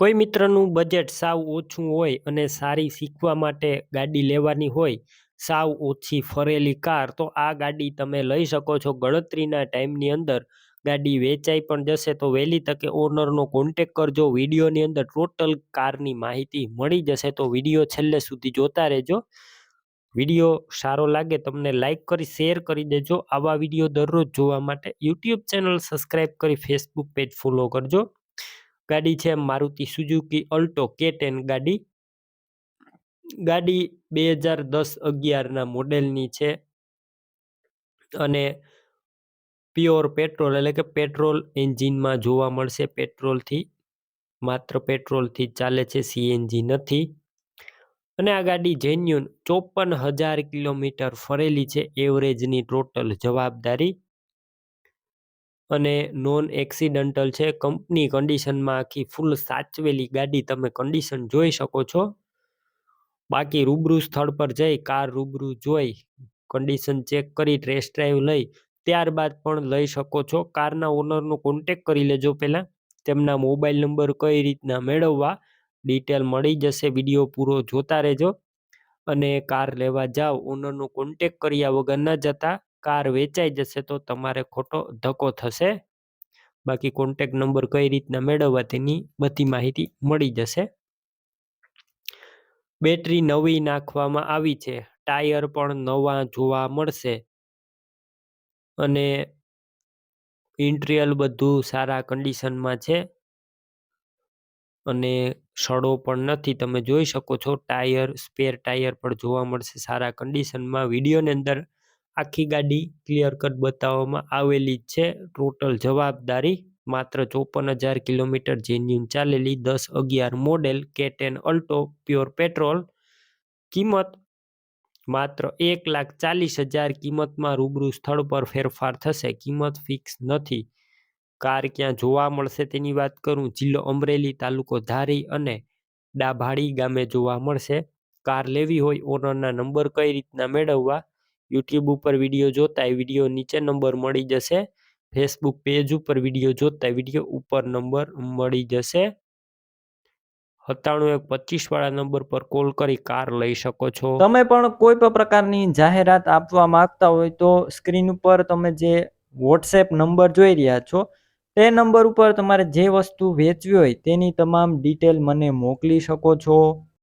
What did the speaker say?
કોઈ મિત્રનું બજેટ સાવ ઓછું હોય અને સારી શીખવા માટે ગાડી લેવાની હોય, સાવ ઓછી ફરેલી કાર, તો આ ગાડી તમે લઈ શકો છો. ગણતરીના ટાઈમની અંદર ગાડી વેચાઈ પણ જશે, તો વહેલી તકે ઓનરનો કોન્ટેક કરજો. વિડીયોની અંદર ટોટલ કારની માહિતી મળી જશે, તો વીડિયો છેલ્લે સુધી જોતા રહેજો. વીડિયો સારો લાગે તમને લાઇક કરી શેર કરી દેજો. આવા વીડિયો દરરોજ જોવા માટે યુટ્યુબ ચેનલ સબસ્ક્રાઈબ કરી ફેસબુક પેજ ફોલો કરજો. ગાડી છે Maruti Suzuki Alto K ten ગાડી. ગાડી બે હજાર દસ અગિયારના મોડેલની છે. અને પ્યોર પેટ્રોલ એટલે કે પેટ્રોલ એન્જિનમાં જોવા મળશે પેટ્રોલથી. માત્ર પેટ્રોલથી ચાલે છે, સીએનજી નથી. અને આ ગાડી જેન્યુન ચોપન હજાર કિલોમીટર ફરેલી છે, એવરેજની ટોટલ જવાબદારી. અને નોન એક્સિડન્ટલ છે કંપની કન્ડિશનમાં આખી ફૂલ સાચવેલી ગાડી તમે કન્ડિશન જોઈ શકો છો. બાકી રૂબરૂ સ્થળ પર જઈ, કાર રૂબરૂ જોઈ કન્ડિશન ચેક કરી ટેસ્ટ ડ્રાઈવ લઈ, ત્યારબાદ પણ લઈ શકો છો. કારના ઓનરનો કોન્ટેક કરી લેજો પહેલાં, તેમના મોબાઈલ નંબર કઈ રીતના મેળવવા ડિટેલ મળી જશે વીડિયો પૂરો જોતા રહેજો. અને કાર લેવા જાઓ ઓનરનો કોન્ટેક કર્યા વગર ન જતા. કાર વેચાઈ જશે તો તમારે ખોટો ધક્કો થશે. બાકી કોન્ટેક નંબર કઈ રીતના મેળવવા તેની બધી માહિતી મળી જશે. બેટરી નવી નાખવામાં આવી છે. ટાયર પણ નવા જોવા મળશે. અને ઇન્ટ્રીયલ બધું સારા કન્ડિશનમાં છે. અને સડો પણ નથી. તમે જોઈ શકો છો, ટાયર સ્પેર ટાયર પણ જોવા મળશે સારા કન્ડિશનમાં વિડીયોની અંદર આખી ગાડી ક્લિયર કટ બતાવવામાં આવેલી છે. ટોટલ જવાબદારી માત્ર ચોપન હજાર કિલોમીટર જેન્યુન ચાલેલી દસ અગિયાર મોડેલ કે ટેન અલ્ટો પ્યોર પેટ્રોલ કિંમત માત્ર એક લાખ ચાલીસ હજાર કિંમતમાં રૂબરૂ સ્થળ પર ફેરફાર થશે. કિંમત ફિક્સ નથી. કાર ક્યાં જોવા મળશે તેની વાત કરું. જિલ્લો અમરેલી તાલુકો ધારી અને ડાભાડી ગામે જોવા મળશે. કાર લેવી હોય ઓનરના નંબર કઈ રીતના મેળવવા? યુટ્યુબ ઉપર વીડિયો જોતા વીડિયો નીચે નંબર મળી જશે. ફેસબુક પેજ ઉપર વીડિયો જોતા વીડિયો ઉપર નંબર મળી જશે. સત્તાણું એક પચીસ વાળા નંબર પર કોલ કરી કાર લઈ શકો છો. તમે પણ કોઈ પણ પ્રકારની જાહેરાત આપવા માંગતા હોય તો સ્ક્રીન ઉપર તમે જે વોટ્સએપ નંબર જોઈ રહ્યા છો, તે નંબર ઉપર તમારે જે વસ્તુ વેચવી હોય તેની તમામ ડિટેલ મને મોકલી શકો છો.